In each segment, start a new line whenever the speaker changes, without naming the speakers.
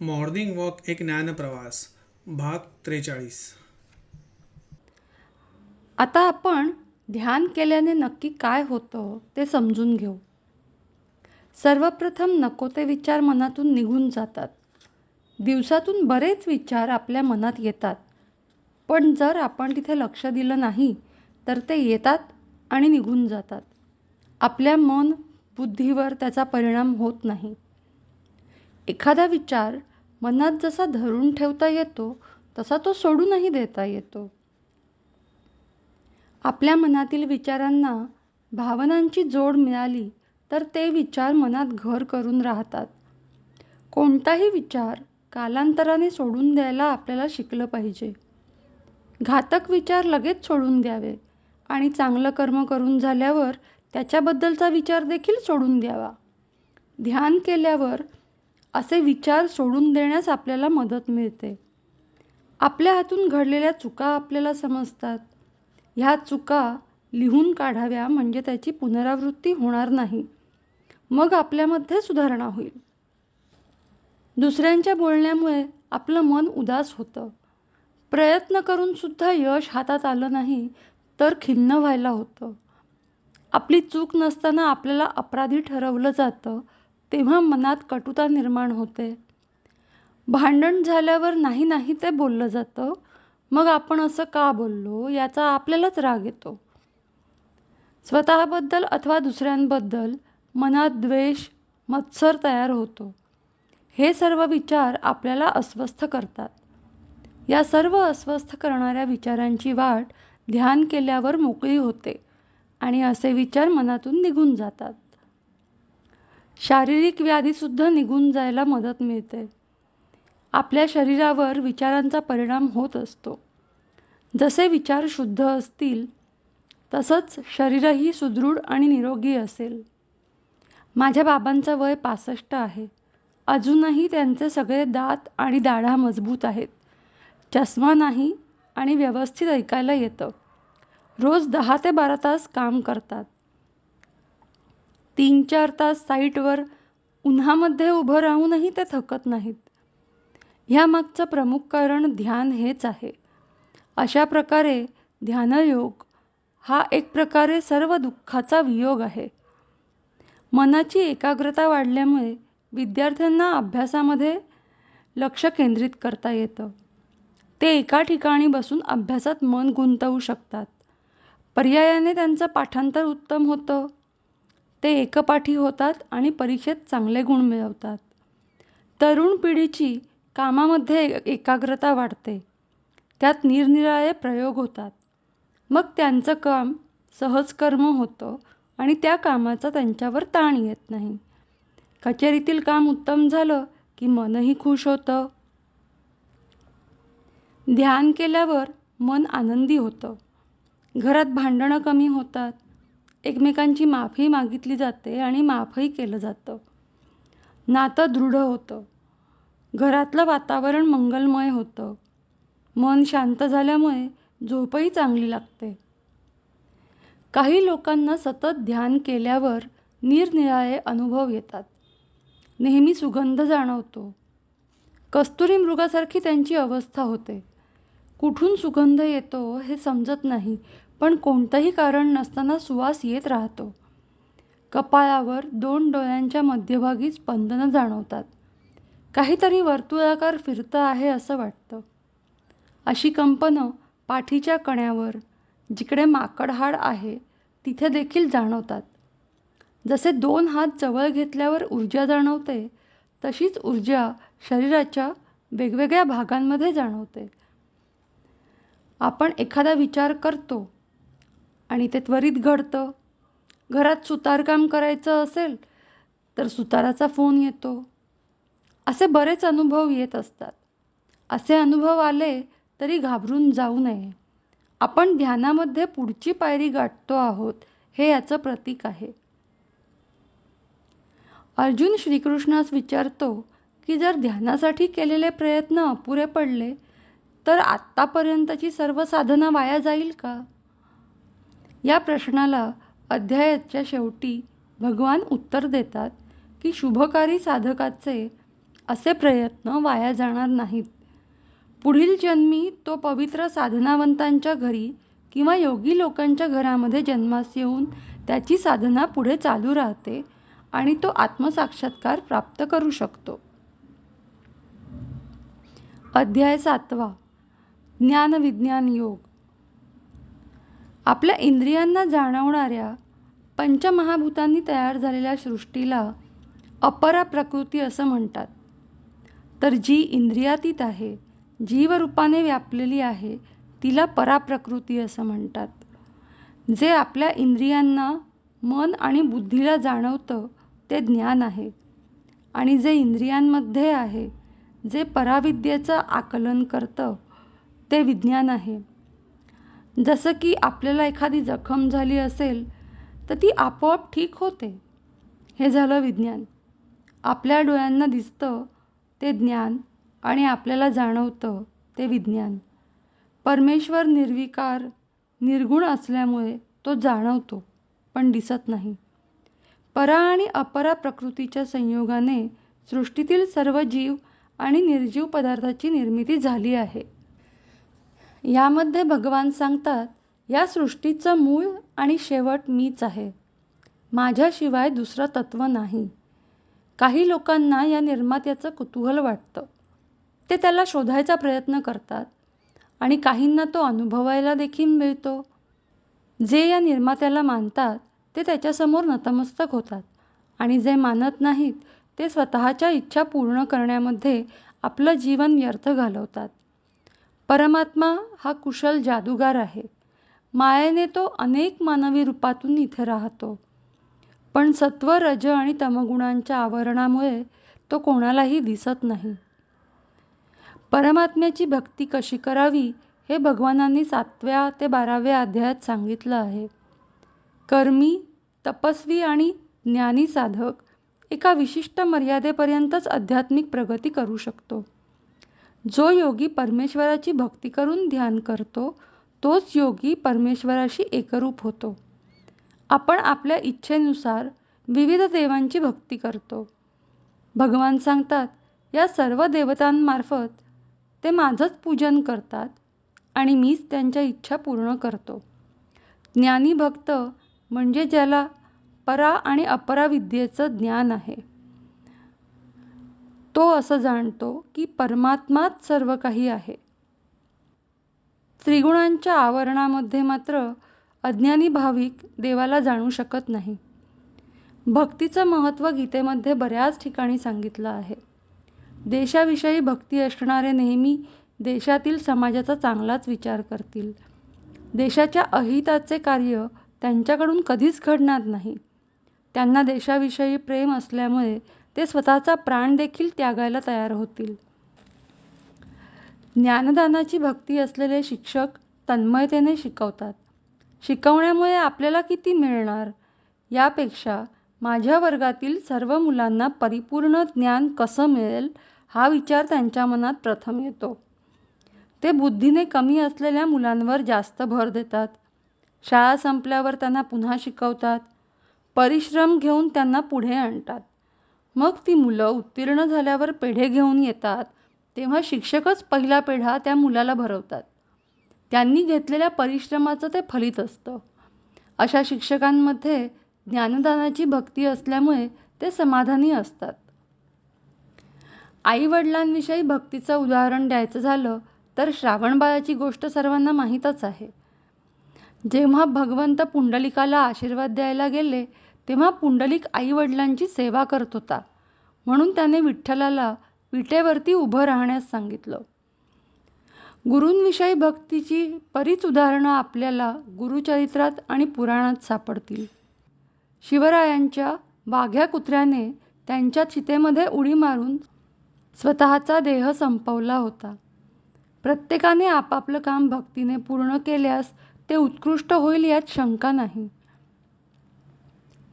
Morning walk एक ज्ञानप्रवास भाग त्रेचाळीस.
आता आपण ध्यान केल्याने नक्की काय होतं ते समजून घेऊ. सर्वप्रथम नको ते विचार मनातून निघून जातात. दिवसातून बरेच विचार आपल्या मनात येतात. पण जर आपण तिथे लक्ष दिलं नाही तर ते येतात आणि निघून जातात. आपल्या मन बुद्धीवर त्याचा परिणाम होत नाही. एखादा विचार मनात जसा धरून ठेवता येतो तसा तो सोडूनही देता येतो. आपल्या मनातील विचारांना भावनांची जोड मिळाली तर ते विचार मनात घर करून राहतात. कोणताही विचार कालांतराने सोडून द्यायला आपल्याला शिकलं पाहिजे. घातक विचार लगेच सोडून द्यावे आणि चांगलं कर्म करून झाल्यावर त्याच्याबद्दलचा विचार देखील सोडून द्यावा. ध्यान केल्यावर असे विचार सोडून देण्यास आपल्याला मदत मिळते. आपल्या हातून घडलेल्या चुका आपल्याला समजतात. ह्या चुका लिहून काढाव्या म्हणजे त्याची पुनरावृत्ती होणार नाही. मग आपल्यामध्ये सुधारणा होईल. दुसऱ्यांच्या बोलण्यामुळे आपलं मन उदास होतं. प्रयत्न करूनसुद्धा यश हातात आलं नाही तर खिन्न व्हायला होतं. आपली चूक नसताना आपल्याला अपराधी ठरवलं जातं. तेव्हा मनात कटुता निर्माण होते. भांडण झाल्यावर नाही नाही ते बोललं जातं. मग आपण असं का बोललो? याचा आपल्यालाच राग येतो. स्वतःबद्दल अथवा दुसऱ्यांबद्दल मनात द्वेष मत्सर तयार होतो. हे सर्व विचार आपल्याला अस्वस्थ करतात. या सर्व अस्वस्थ करणाऱ्या विचारांची वाट ध्यान केल्यावर मोकळी होते आणि असे विचार मनातून निघून जातात. शारीरिक व्याधीसुद्धा निघून जायला मदत मिळते. आपल्या शरीरावर विचारांचा परिणाम होत असतो. जसे विचार शुद्ध असतील तसंच शरीरही सुदृढ आणि निरोगी असेल. माझ्या बाबांचं वय पासष्ट आहे. अजूनही त्यांचे सगळे दात आणि दाढा मजबूत आहेत. चष्मा नाही आणि व्यवस्थित ऐकायला येतं. रोज दहा ते बारा तास काम करतात. तीन चार तास साईटवर उन्हामध्ये उभं राहूनही ते थकत नाहीत. ह्यामागचं प्रमुख कारण ध्यान हेच आहे. अशा प्रकारे ध्यानयोग हा एक प्रकारे सर्व दुःखाचा वियोग आहे. मनाची एकाग्रता वाढल्यामुळे विद्यार्थ्यांना अभ्यासामध्ये लक्ष केंद्रित करता येतं. ते एका ठिकाणी बसून अभ्यासात मन गुंतवू शकतात. पर्यायाने त्यांचं पाठांतर उत्तम होतं. ते एकपाठी होतात आणि परीक्षेत चांगले गुण मिळवतात. तरुण पिढीची कामामध्ये एकाग्रता वाढते. त्यात निरनिराळे प्रयोग होतात. मग त्यांचं काम सहज कर्म होतं आणि त्या कामाचा त्यांच्यावर ताण येत नाही. कचेरीतील काम उत्तम झालं की मनही खुश होतं. ध्यान केल्यावर मन आनंदी होतं. घरात भांडणं कमी होतात. एकमेकांची माफी मागितली जाते आणि माफही केलं जातं. नातं दृढ होतं. घरातलं वातावरण मंगलमय होतं. मन शांत झाल्यामुळे झोपही चांगली लागते. काही लोकांना सतत ध्यान केल्यावर निरनिराळे अनुभव येतात. नेहमी सुगंध जाणवतो. कस्तुरी मृगासारखी त्यांची अवस्था होते. कुठून सुगंध येतो हे समजत नाही पण कोणतंही कारण नसताना सुवास येत राहतो. कपाळावर दोन डोळ्यांच्या मध्यभागी स्पंदनं जाणवतात. काहीतरी वर्तुळाकार फिरतं आहे असं वाटतं. अशी कंपनं पाठीच्या कण्यावर जिकडे माकडहाड आहे तिथे देखील जाणवतात. जसे दोन हात जवळ घेतल्यावर ऊर्जा जाणवते तशीच ऊर्जा शरीराच्या वेगवेगळ्या भागांमध्ये जाणवते. आपण एखादा विचार करतो आणि ते त्वरित घडतं. घरात सुतारकाम करायचं असेल तर सुताराचा फोन येतो. असे बरेच अनुभव येत असतात. असे अनुभव आले तरी घाबरून जाऊ नये. आपण ध्यानामध्ये पुढची पायरी गाठतो आहोत हे याचं प्रतीक आहे. अर्जुन श्रीकृष्णास विचारतो की जर ध्यानासाठी केलेले प्रयत्न अपुरे पडले तर आत्तापर्यंतची सर्व साधना वाया जाईल का? या प्रश्नाला अध्यायाच्या शेवटी भगवान उत्तर देतात की शुभकारी साधकाचे असे प्रयत्न वाया जाणार नाहीत. पुढील जन्मी तो पवित्र साधनावंतांच्या घरी किंवा योगी लोकांच्या घरामध्ये जन्मास येऊन त्याची साधना पुढे चालू राहते आणि तो आत्मसाक्षात्कार प्राप्त करू शकतो. अध्याय सातवा. ज्ञानविज्ञान योग. आपल्या इंद्रियांना जाणवणाऱ्या पंचमहाभूतांनी तयार झालेल्या सृष्टीला अपरा प्रकृती असं म्हणतात. तर जी इंद्रियातीत आहे जीवरूपाने व्यापलेली आहे तिला पराप्रकृती असं म्हणतात. जे आपल्या इंद्रियांना मन आणि बुद्धीला जाणवतं ते ज्ञान आहे. आणि जे इंद्रियांमध्ये आहे जे पराविद्येचं आकलन करतं ते विज्ञान आहे. जसं की आपल्याला एखादी जखम झाली असेल तर ती आपोआप ठीक होते. हे झालं विज्ञान. आपल्या डोळ्यांना दिसतं ते ज्ञान आणि आपल्याला जाणवतं ते विज्ञान. परमेश्वर निर्विकार निर्गुण असल्यामुळे तो जाणवतो पण दिसत नाही. परा आणि अपरा प्रकृतीच्या संयोगाने सृष्टीतील सर्व जीव आणि निर्जीव पदार्थाची निर्मिती झाली आहे. यामध्ये भगवान सांगतात या सृष्टीचं मूळ आणि शेवट मीच आहे. माझ्याशिवाय दुसरं तत्त्व नाही. काही लोकांना या निर्मात्याचं कुतूहल वाटतं. ते त्याला शोधायचा प्रयत्न करतात आणि काहींना तो अनुभवायला देखील मिळतो. जे या निर्मात्याला मानतात ते त्याच्यासमोर नतमस्तक होतात आणि जे मानत नाहीत ते स्वतःच्या इच्छा पूर्ण करण्यामध्ये आपलं जीवन व्यर्थ घालवतात. परमात्मा हा कुशल जादूगार आहे. मायेने तो अनेक मानवी रूपातून इथे राहतो. पण सत्व रज आणि तमगुणांच्या आवरणामुळे तो कोणालाही दिसत नाही. परमात्म्याची भक्ती कशी करावी हे भगवानांनी सातव्या ते बाराव्या अध्यायात सांगितलं आहे. कर्मी तपस्वी आणि ज्ञानी साधक एका विशिष्ट मर्यादेपर्यंतच आध्यात्मिक प्रगती करू शकतो. जो योगी परमेश्वराची भक्ती करून ध्यान करतो तोच योगी परमेश्वराशी एकरूप होतो. आपण आपल्या इच्छेनुसार विविध देवांची भक्ती करतो. भगवान सांगतात या सर्व देवतांमार्फत ते माझंच पूजन करतात आणि मीच त्यांच्या इच्छा पूर्ण करतो. ज्ञानी भक्त म्हणजे ज्याला परा आणि अपरा विद्येचं ज्ञान आहे. तो असं जाणतो की परमात्माच सर्व काही आहे. त्रिगुणांच्या आवरणामध्ये मात्र अज्ञानी भाविक देवाला जाणू शकत नाही. भक्तीचं महत्त्व गीतेमध्ये बऱ्याच ठिकाणी सांगितलं आहे. देशाविषयी भक्ती असणारे नेहमी देशातील समाजाचा चांगलाच विचार करतील. देशाच्या अहिताचे कार्य त्यांच्याकडून कधीच घडणार नाही. त्यांना देशाविषयी प्रेम असल्यामुळे ते स्वतःचा प्राण देखील त्यागायला तयार होतील. ज्ञानदानाची भक्ती असलेले शिक्षक तन्मयतेने शिकवतात. शिकवण्यामुळे आपल्याला किती मिळणार? यापेक्षा माझ्या वर्गातील सर्व मुलांना परिपूर्ण ज्ञान कसं मिळेल हा विचार त्यांच्या मनात प्रथम येतो. ते बुद्धीने कमी असलेल्या मुलांवर जास्त भर देतात. शाळा संपल्यावर त्यांना पुन्हा शिकवतात. परिश्रम घेऊन त्यांना पुढे आणतात. मग ती मुलं उत्तीर्ण झाल्यावर पेढे घेऊन येतात. तेव्हा शिक्षकच पहिला पेढा त्या मुलाला भरवतात. त्यांनी घेतलेल्या परिश्रमाचं ते फलित असतं. अशा शिक्षकांमध्ये ज्ञानदानाची भक्ती असल्यामुळे ते समाधानी असतात. आईवडिलांविषयी भक्तीचं उदाहरण द्यायचं झालं तर श्रावणबाळाची गोष्ट सर्वांना माहीतच आहे. जेव्हा भगवंत पुंडलिकाला आशीर्वाद द्यायला गेले तेव्हा पुंडलिक आईवडिलांची सेवा करत होता. म्हणून त्याने विठ्ठलाला विटेवरती उभं राहण्यास सांगितलं. गुरूंविषयी भक्तीची बरीच उदाहरणं आपल्याला गुरुचरित्रात आणि पुराणात सापडतील. शिवरायांच्या वाघ्या कुत्र्याने त्यांच्या चितेमध्ये उडी मारून स्वतःचा देह संपवला होता. प्रत्येकाने आपापलं काम भक्तीने पूर्ण केल्यास ते उत्कृष्ट होईल यात शंका नाही.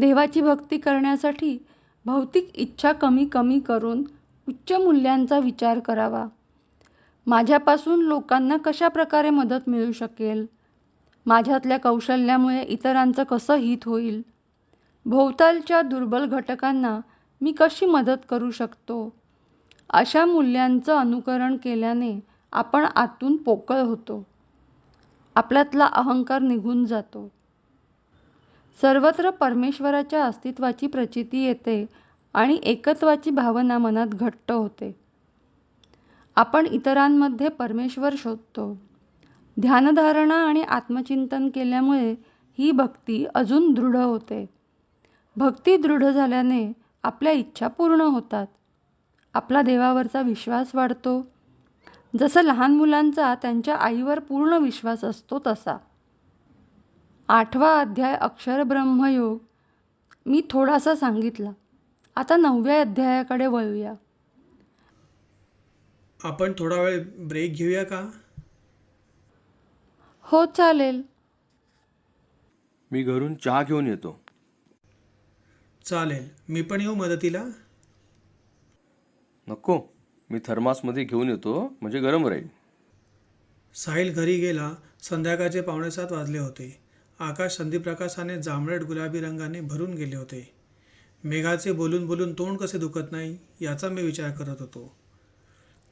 देवाची भक्ती करण्यासाठी भौतिक इच्छा कमी कमी करून उच्च मूल्यांचा विचार करावा. माझ्यापासून लोकांना कशा प्रकारे मदत मिळू शकेल? माझ्यातल्या कौशल्यामुळे इतरांचं कसं हित होईल? भोवतालच्या दुर्बल घटकांना मी कशी मदत करू शकतो? अशा मूल्यांचं अनुकरण केल्याने आपण आतून पोकळ होतो. आपल्यातला अहंकार निघून जातो. सर्वत्र परमेश्वराच्या अस्तित्वाची प्रचिती येते आणि एकत्वाची भावना मनात घट्ट होते. आपण इतरांमध्ये परमेश्वर शोधतो. ध्यानधारणा आणि आत्मचिंतन केल्यामुळे ही भक्ती अजून दृढ होते. भक्ती दृढ झाल्याने आपल्या इच्छा पूर्ण होतात. आपला देवावरचा विश्वास वाढतो. जसं लहान मुलांचा त्यांच्या आईवर पूर्ण विश्वास असतो तसा. आठवा अध्याय अक्षर ब्रह्मयोग मी थोडासा सांगितला. आता नवव्या अध्यायाकडे वळूया.
आपण थोडा वेळ ब्रेक घेऊया का?
हो चालेल.
मी घरून चहा घेऊन येतो.
चालेल. मी पण येऊ मदतीला?
नको. मी थर्मासमध्ये घेऊन येतो. म्हणजे गरम राहील.
साहिल घरी गेला. संध्याकाळचे पावणे सात वाजले होते. आकाश संधीप्रकाशाने जांभळट गुलाबी रंगाने भरून गेले होते. मेघाचे बोलून बोलून तोंड कसे दुखत नाही याचा मी विचार करत होतो.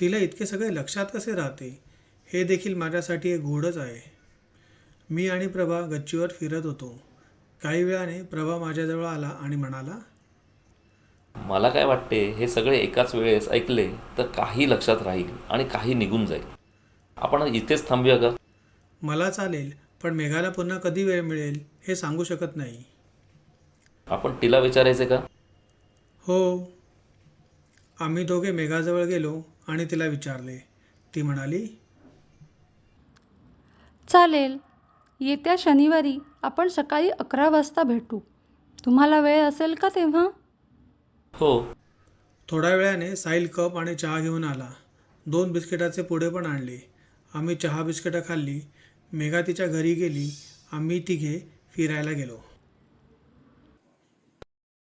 तिला इतके सगळे लक्षात कसे राहते हे देखील माझ्यासाठी एक गोडच आहे. मी आणि प्रभा गच्चीवर फिरत होतो. काही वेळाने प्रभा माझ्याजवळ आला आणि म्हणाला
मला काय वाटते हे सगळे एकाच वेळेस ऐकले तर काही लक्षात राहील आणि काही निघून जाईल. आपण इथेच थांबूया का?
मला चालेल पण मेघाला पुन्हा कधी वेळ मिळेल हे सांगू शकत नाही.
आपण तिला विचारायचे का?
हो. आम्ही दोघे मेघाजवळ गेलो आणि तिला विचारले. ती म्हणाली
चालेल. येत्या शनिवारी आपण सकाळी अकरा वाजता भेटू. तुम्हाला वेळ असेल का तेव्हा?
हो.
थोड्या वेळाने साहिल कप आणि चहा घेऊन आला. दोन बिस्किटाचे पुढे पण आणले. आम्ही चहा बिस्किटं खाल्ली. मेघा तिच्या घरी गेली आम्ही तिघे फिरायला गेलो.